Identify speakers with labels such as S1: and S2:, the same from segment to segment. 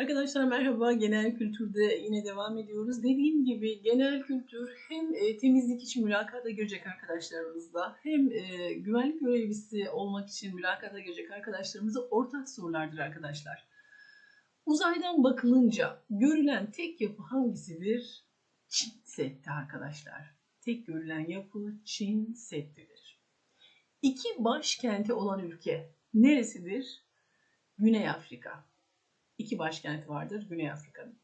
S1: Arkadaşlar merhaba. Genel kültürde yine devam ediyoruz. Dediğim gibi genel kültür hem e, temizlik için mülakata girecek arkadaşlarımızla hem e, güvenlik görevlisi olmak için mülakata girecek arkadaşlarımızla ortak sorulardır arkadaşlar. Uzaydan bakılınca görülen tek yapı hangisidir? Çin Seddi arkadaşlar. Tek görülen yapı Çin Seddi'dir. İki başkenti olan ülke neresidir? Güney Afrika iki başkenti vardır Güney Afrika'nın.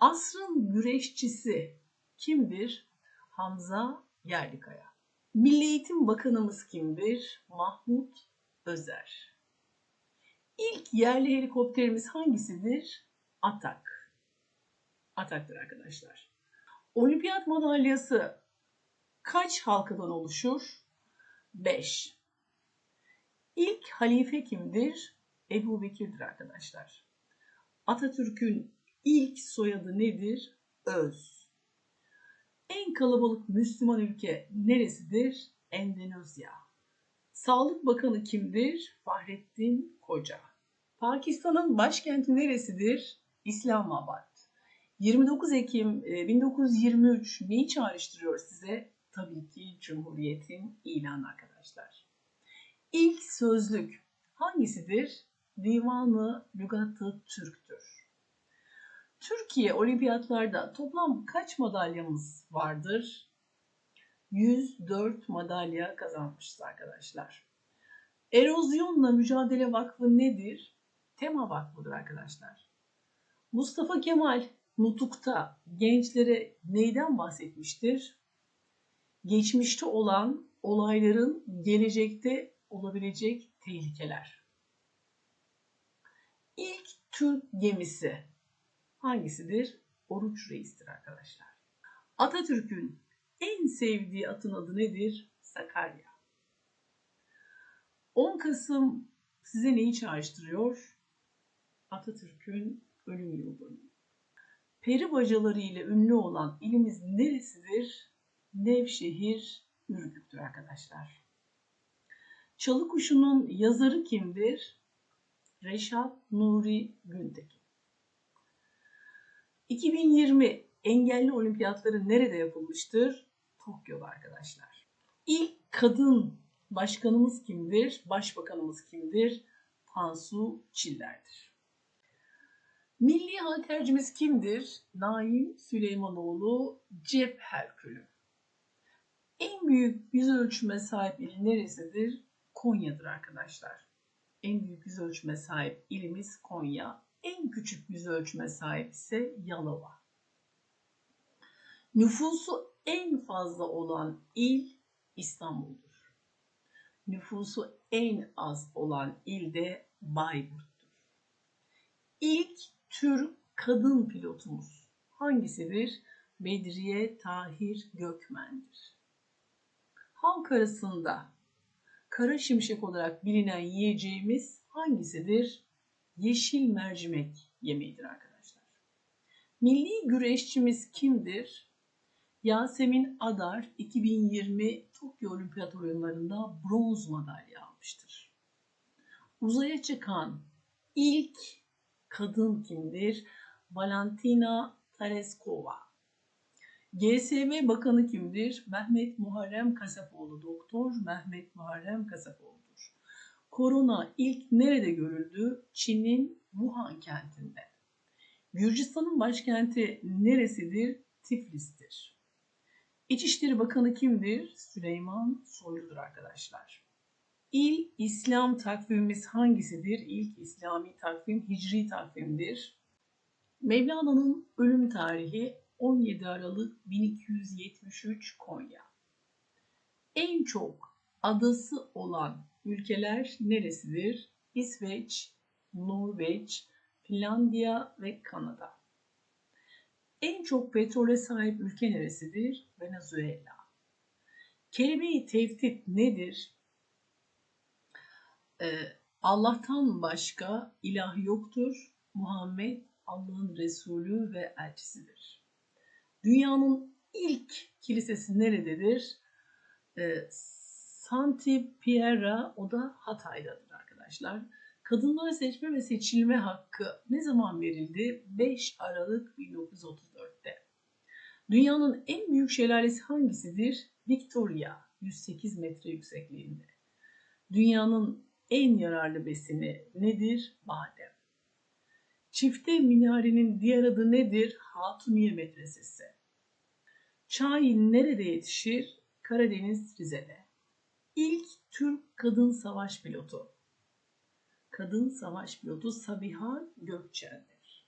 S1: Asrın güreşçisi kimdir? Hamza Yerlikaya. Milli Eğitim Bakanımız kimdir? Mahmut Özer. İlk yerli helikopterimiz hangisidir? Atak. Atak'tır arkadaşlar. Olimpiyat madalyası kaç halkadan oluşur? 5. İlk halife kimdir? Ebu Bekir'dir arkadaşlar. Atatürk'ün ilk soyadı nedir? Öz. En kalabalık Müslüman ülke neresidir? Endonezya. Sağlık Bakanı kimdir? Fahrettin Koca. Pakistan'ın başkenti neresidir? İslamabad. 29 Ekim 1923 e, neyi çağrıştırıyor size? Tabii ki Cumhuriyet'in ilanı arkadaşlar. İlk sözlük hangisidir? Divanı Lügatı Türk'tür. Türkiye olimpiyatlarda toplam kaç madalyamız vardır? 104 madalya kazanmışız arkadaşlar. Erozyonla Mücadele Vakfı nedir? Tema Vakfı'dır arkadaşlar. Mustafa Kemal Nutuk'ta gençlere neyden bahsetmiştir? Geçmişte olan olayların gelecekte olabilecek tehlikeler. Türk gemisi hangisidir? Oruç Reis'tir arkadaşlar. Atatürk'ün en sevdiği atın adı nedir? Sakarya. 10 Kasım size neyi çağrıştırıyor? Atatürk'ün ölüm yıldönümü. Peri bacaları ile ünlü olan ilimiz neresidir? Nevşehir, Ürgüp'tür arkadaşlar. Çalı kuşunun yazarı kimdir? Reşat Nuri Güntekin. 2020 engelli olimpiyatları nerede yapılmıştır? Tokyo'da arkadaşlar. İlk kadın başkanımız kimdir? Başbakanımız kimdir? Tansu Çiller'dir. Milli haltercimiz kimdir? Naim Süleymanoğlu Cep Herkülü. En büyük yüz ölçüme sahip il neresidir? Konya'dır arkadaşlar. En büyük yüz ölçüme sahip ilimiz Konya. En küçük yüz ölçüme sahip ise Yalova. Nüfusu en fazla olan il İstanbul'dur. Nüfusu en az olan il de Bayburt'tur. İlk Türk kadın pilotumuz hangisidir? Bedriye Tahir Gökmen'dir. Halk arasında kara şimşek olarak bilinen yiyeceğimiz hangisidir? Yeşil mercimek yemeğidir arkadaşlar. Milli güreşçimiz kimdir? Yasemin Adar 2020 Tokyo Olimpiyat oyunlarında bronz madalya almıştır. Uzaya çıkan ilk kadın kimdir? Valentina Tereskova. GSM Bakanı kimdir? Mehmet Muharrem Kasapoğlu. Doktor Mehmet Muharrem Kasapoğlu'dur. Korona ilk nerede görüldü? Çin'in Wuhan kentinde. Gürcistan'ın başkenti neresidir? Tiflis'tir. İçişleri Bakanı kimdir? Süleyman Soylu'dur arkadaşlar. İl İslam takvimimiz hangisidir? İlk İslami takvim Hicri takvimdir. Mevlana'nın ölüm tarihi 17 Aralık 1273 Konya. En çok adası olan ülkeler neresidir? İsveç, Norveç, Finlandiya ve Kanada. En çok petrole sahip ülke neresidir? Venezuela. Kelime-i tevhid nedir? Ee, Allah'tan başka ilah yoktur. Muhammed Allah'ın Resulü ve elçisidir. Dünyanın ilk kilisesi nerededir? E, Santi Pierra o da Hatay'dadır arkadaşlar. kadınlara seçme ve seçilme hakkı ne zaman verildi? 5 Aralık 1934'te. Dünyanın en büyük şelalesi hangisidir? Victoria, 108 metre yüksekliğinde. Dünyanın en yararlı besini nedir? Badem. Çifte minarenin diğer adı nedir? Hatuniye Medresesi. Çay nerede yetişir? Karadeniz, Rize'de. İlk Türk kadın savaş pilotu. Kadın savaş pilotu Sabiha Gökçen'dir.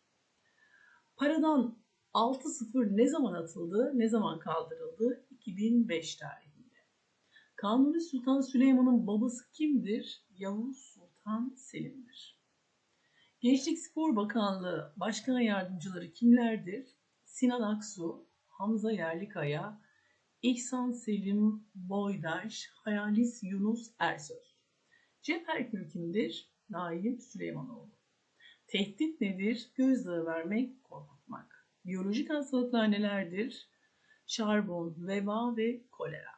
S1: Paradan 6-0 ne zaman atıldı, ne zaman kaldırıldı? 2005 tarihinde. Kanuni Sultan Süleyman'ın babası kimdir? Yavuz Sultan Selim'dir. Gençlik Spor Bakanlığı Başkan Yardımcıları kimlerdir? Sinan Aksu, Hamza Yerlikaya, İhsan Selim Boydaş, Hayalis Yunus Ersöz. Cepher kimdir? Naim Süleymanoğlu. Tehdit nedir? Gözdağı vermek, korkutmak. Biyolojik hastalıklar nelerdir? Şarbon, veba ve kolera.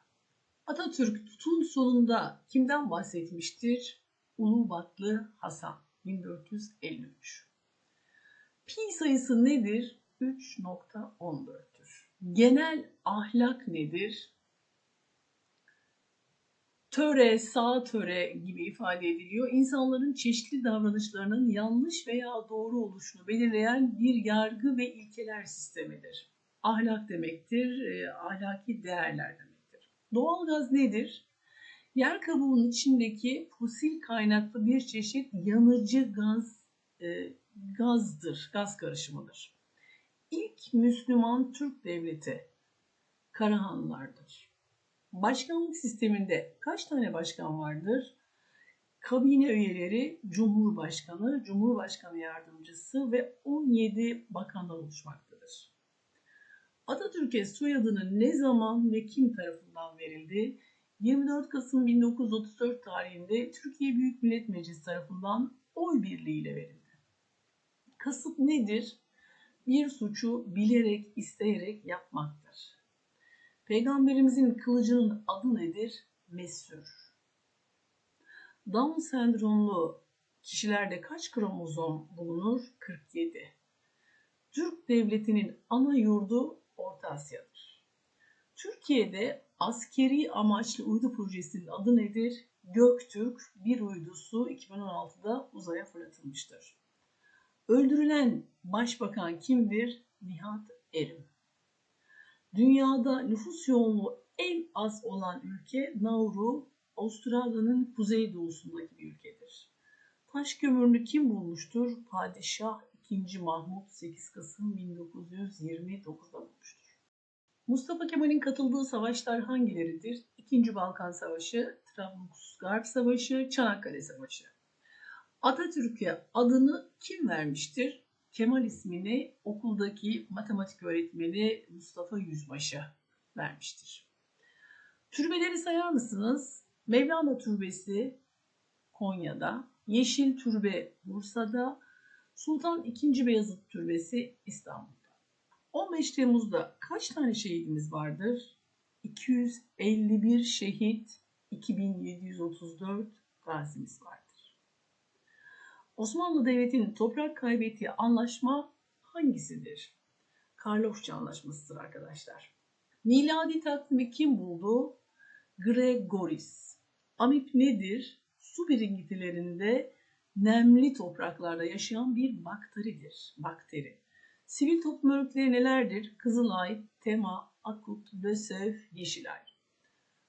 S1: Atatürk tutun sonunda kimden bahsetmiştir? Ulubatlı Hasan 1453. Pi sayısı nedir? 3.14'tür. Genel ahlak nedir? töre, sağ töre gibi ifade ediliyor. İnsanların çeşitli davranışlarının yanlış veya doğru oluşunu belirleyen bir yargı ve ilkeler sistemidir. Ahlak demektir, e, ahlaki değerler demektir. Doğalgaz nedir? Yer kabuğunun içindeki fosil kaynaklı bir çeşit yanıcı gaz e, gazdır, gaz karışımıdır. İlk Müslüman Türk devleti Karahanlılardır. Başkanlık sisteminde kaç tane başkan vardır? Kabine üyeleri Cumhurbaşkanı, Cumhurbaşkanı yardımcısı ve 17 bakandan oluşmaktadır. Atatürk'e soyadını ne zaman ve kim tarafından verildi? 24 Kasım 1934 tarihinde Türkiye Büyük Millet Meclisi tarafından oy birliğiyle verildi. Kasıt nedir? Bir suçu bilerek, isteyerek yapmaktır. Peygamberimizin kılıcının adı nedir? Mesür. Down sendromlu kişilerde kaç kromozom bulunur? 47. Türk devletinin ana yurdu Orta Asya'dır. Türkiye'de askeri amaçlı uydu projesinin adı nedir? Göktürk bir uydusu 2016'da uzaya fırlatılmıştır. Öldürülen başbakan kimdir? Nihat Erim. Dünyada nüfus yoğunluğu en az olan ülke Nauru, Avustralya'nın kuzeydoğusundaki bir ülkedir. Taş kömürünü kim bulmuştur? Padişah 2. Mahmut 8 Kasım 1929'da bulmuştur. Mustafa Kemal'in katıldığı savaşlar hangileridir? 2. Balkan Savaşı, Trablusgarp Savaşı, Çanakkale Savaşı. Atatürk'e adını kim vermiştir? Kemal ismini okuldaki matematik öğretmeni Mustafa Yüzbaşı vermiştir. Türbeleri sayar mısınız? Mevlana Türbesi Konya'da, Yeşil Türbe Bursa'da, Sultan II. Beyazıt Türbesi İstanbul'da. 15 Temmuz'da kaç tane şehidimiz vardır? 251 şehit, 2734 gazimiz vardır. Osmanlı Devleti'nin toprak kaybettiği anlaşma hangisidir? Karlofça Anlaşması'dır arkadaşlar. Miladi takvimi kim buldu? Gregoris. Amip nedir? Su birikintilerinde nemli topraklarda yaşayan bir bakteridir. Bakteri. Sivil toplum örgütleri nelerdir? Kızılay, Tema, Akut, LÖSEV, Yeşilay.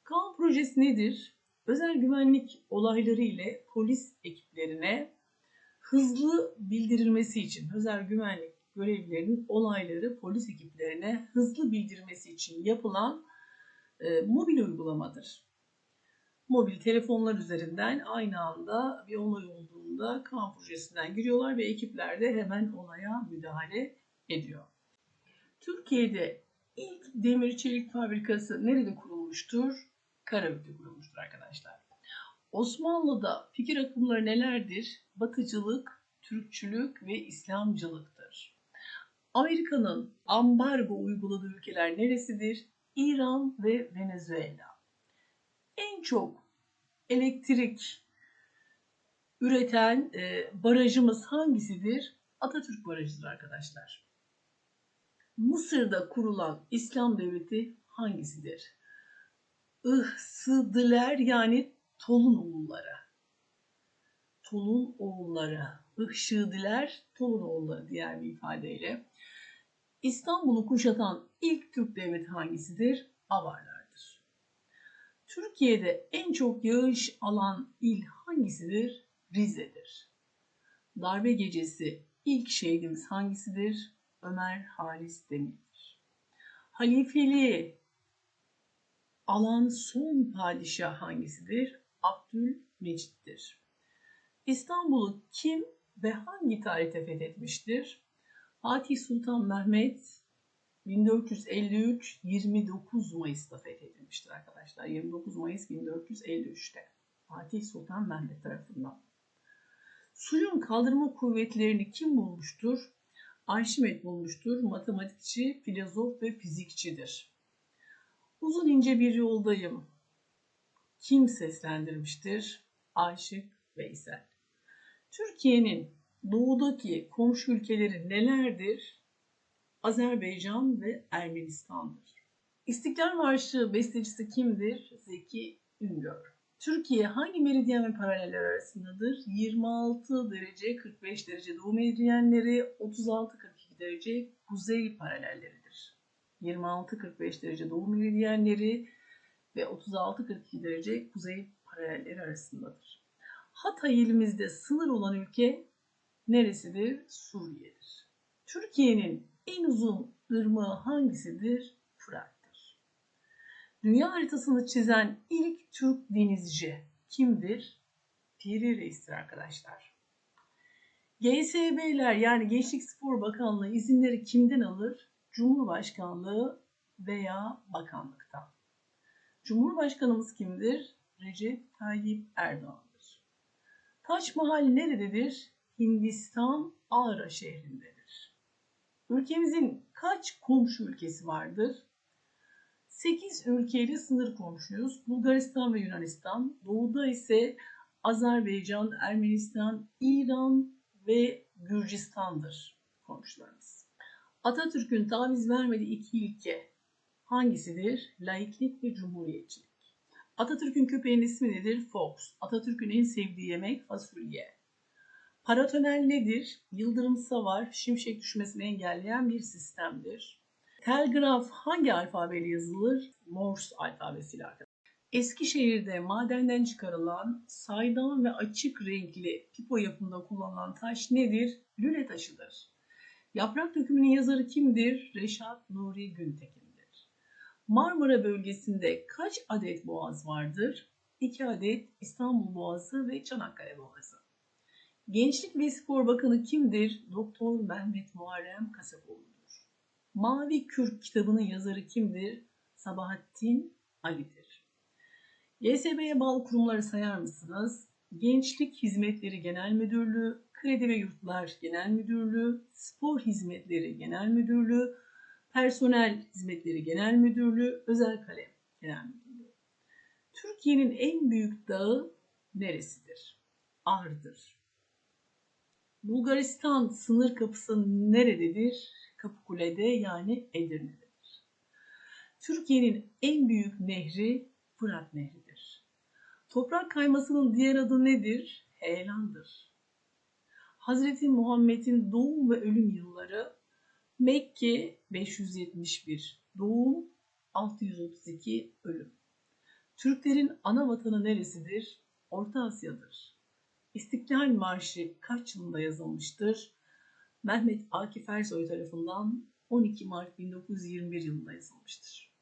S1: Kaan projesi nedir? Özel güvenlik olayları ile polis ekiplerine hızlı bildirilmesi için özel güvenlik görevlilerinin olayları polis ekiplerine hızlı bildirmesi için yapılan e, mobil uygulamadır. Mobil telefonlar üzerinden aynı anda bir olay olduğunda kan projesinden giriyorlar ve ekipler de hemen olaya müdahale ediyor. Türkiye'de ilk demir çelik fabrikası nerede kurulmuştur? Karabük'te kurulmuştur arkadaşlar. Osmanlı'da fikir akımları nelerdir? Batıcılık, Türkçülük ve İslamcılıktır. Amerika'nın ambargo uyguladığı ülkeler neresidir? İran ve Venezuela. En çok elektrik üreten e, barajımız hangisidir? Atatürk Barajı'dır arkadaşlar. Mısır'da kurulan İslam devleti hangisidir? Ihsıdıler yani Tolun oğulları. Tolun oğulları. Ihşıdiler Tolun oğulları diğer bir ifadeyle. İstanbul'u kuşatan ilk Türk devleti hangisidir? Avarlardır. Türkiye'de en çok yağış alan il hangisidir? Rize'dir. Darbe gecesi ilk şehidimiz hangisidir? Ömer Halis Demir'dir. Halifeliği alan son padişah hangisidir? Abdülmecit'tir. İstanbul'u kim ve hangi tarihte fethetmiştir? Fatih Sultan Mehmet 1453 29 Mayıs'ta fethedilmiştir arkadaşlar. 29 Mayıs 1453'te Fatih Sultan Mehmet tarafından. Suyun kaldırma kuvvetlerini kim bulmuştur? Arşimet bulmuştur. Matematikçi, filozof ve fizikçidir. Uzun ince bir yoldayım. Kim seslendirmiştir? Aşık Veysel. Türkiye'nin doğudaki komşu ülkeleri nelerdir? Azerbaycan ve Ermenistan'dır. İstiklal Marşı bestecisi kimdir? Zeki Üngör. Türkiye hangi meridyen ve paraleller arasındadır? 26 derece 45 derece doğu meridyenleri, 36-42 derece kuzey paralelleridir. 26-45 derece doğu meridyenleri ve 36-42 derece kuzey paralelleri arasındadır. Hatay ilimizde sınır olan ülke neresidir? Suriye'dir. Türkiye'nin en uzun ırmağı hangisidir? Fırat'tır. Dünya haritasını çizen ilk Türk denizci kimdir? Piri Reis'tir arkadaşlar. GSB'ler yani Gençlik Spor Bakanlığı izinleri kimden alır? Cumhurbaşkanlığı veya bakanlıktan. Cumhurbaşkanımız kimdir? Recep Tayyip Erdoğan'dır. Taç Mahal nerededir? Hindistan Ağra şehrindedir. Ülkemizin kaç komşu ülkesi vardır? 8 ülkeyle sınır komşuyuz. Bulgaristan ve Yunanistan. Doğuda ise Azerbaycan, Ermenistan, İran ve Gürcistan'dır komşularımız. Atatürk'ün taviz vermediği iki ilke hangisidir? Laiklik ve cumhuriyetçilik. Atatürk'ün köpeğinin ismi nedir? Fox. Atatürk'ün en sevdiği yemek fasulye. Paratonel nedir? Yıldırım savar, şimşek düşmesini engelleyen bir sistemdir. Telgraf hangi alfabeyle yazılır? Morse alfabesiyle arkadaşlar. Eskişehir'de madenden çıkarılan saydam ve açık renkli pipo yapımında kullanılan taş nedir? Lüle taşıdır. Yaprak dökümünün yazarı kimdir? Reşat Nuri Güntekin'dir. Marmara bölgesinde kaç adet boğaz vardır? 2 adet İstanbul Boğazı ve Çanakkale Boğazı. Gençlik ve Spor Bakanı kimdir? Doktor Mehmet Muharrem Kasapoğlu'dur. Mavi Kürk kitabının yazarı kimdir? Sabahattin Ali'dir. YSB'ye bağlı kurumları sayar mısınız? Gençlik Hizmetleri Genel Müdürlüğü, Kredi ve Yurtlar Genel Müdürlüğü, Spor Hizmetleri Genel Müdürlüğü, Personel Hizmetleri Genel Müdürlüğü, Özel Kalem Genel Müdürlüğü. Türkiye'nin en büyük dağı neresidir? Ağrı'dır. Bulgaristan sınır kapısı nerededir? Kapıkule'de yani Edirne'dedir. Türkiye'nin en büyük nehri Fırat Nehri'dir. Toprak kaymasının diğer adı nedir? Heyelandır. Hazreti Muhammed'in doğum ve ölüm yılları Mekke 571, doğum 632, ölüm. Türklerin ana vatanı neresidir? Orta Asya'dır. İstiklal Marşı kaç yılında yazılmıştır? Mehmet Akif Ersoy tarafından 12 Mart 1921 yılında yazılmıştır.